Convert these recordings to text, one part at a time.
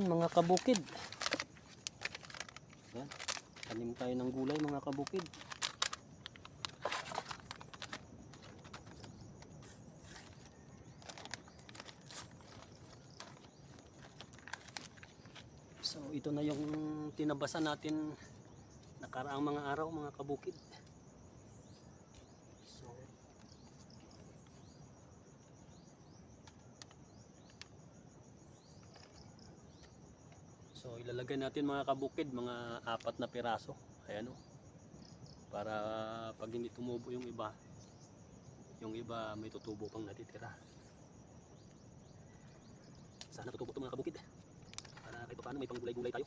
Ayun mga kabukid. Yan. Tanim tayo ng gulay mga kabukid. So ito na yung tinabasan natin nakaraang mga araw mga kabukid. So ilalagay natin mga kabukid, mga apat na piraso. Ayan o. Para pag hindi tumubo yung iba, yung iba may tutubo pang natitira. Sana tutubo ito mga kabukid. Para kahit paano may panggulay-gulay tayo.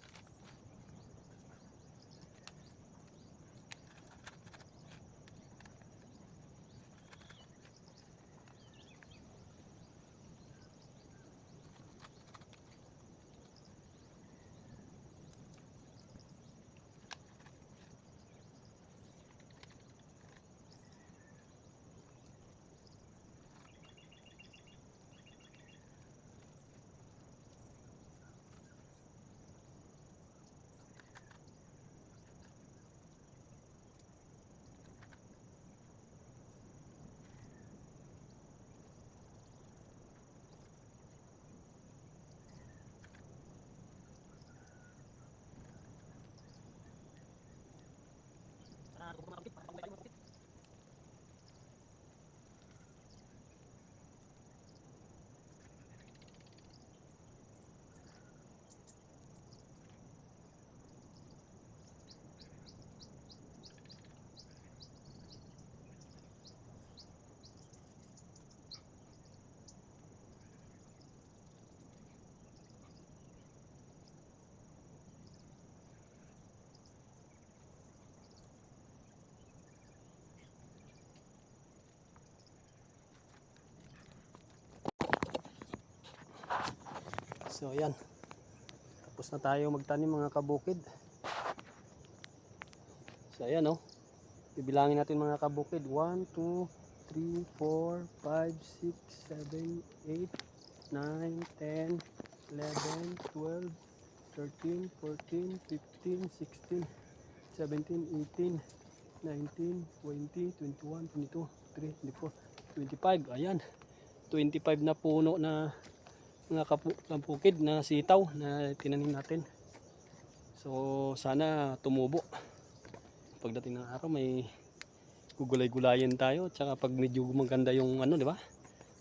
Maruma So ayan. Tapos na tayo magtanim mga kabukid. So ayan oh. Bibilangin natin mga kabukid. 1, 2, 3, 4, 5, 6, 7, 8, 9, 10, 11, 12, 13, 14, 15, 16, 17, 18, 19, 20, 21, 22, 23, 24, 25. Ayan. 25 na puno na mga kampukid na sitaw na tinanim natin. So sana tumubo. Pagdating ng araw may gugulay-gulayin tayo tsaka pag medyo maganda yung ano, di ba?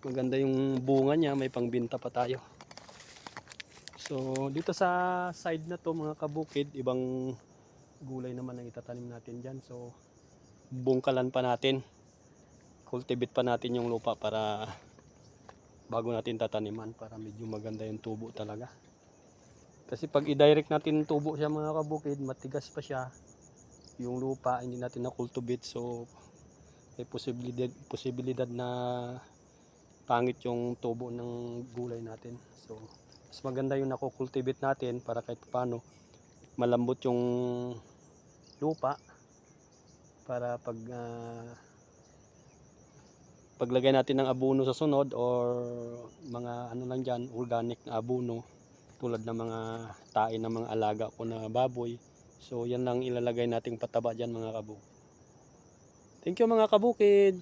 Maganda yung bunga niya, may pangbenta pa tayo. So dito sa side na to mga kabukid, ibang gulay naman ang itatanim natin diyan. So bungkalan pa natin. Cultivate pa natin yung lupa para bago natin tataniman para medyo maganda yung tubo talaga. Kasi pag i-direct natin yung tubo siya mga kabukid, matigas pa siya. Yung lupa hindi natin na-cultivate so may posibilidad posibilidad na pangit yung tubo ng gulay natin. So mas maganda yung nako-cultivate natin para kahit paano malambot yung lupa para pag ah, paglagay natin ng abono sa sunod or mga ano lang dyan, organic na abono tulad ng mga tae ng mga alaga ko na baboy. So yan lang ilalagay nating pataba dyan mga kabukid. Thank you mga kabukid.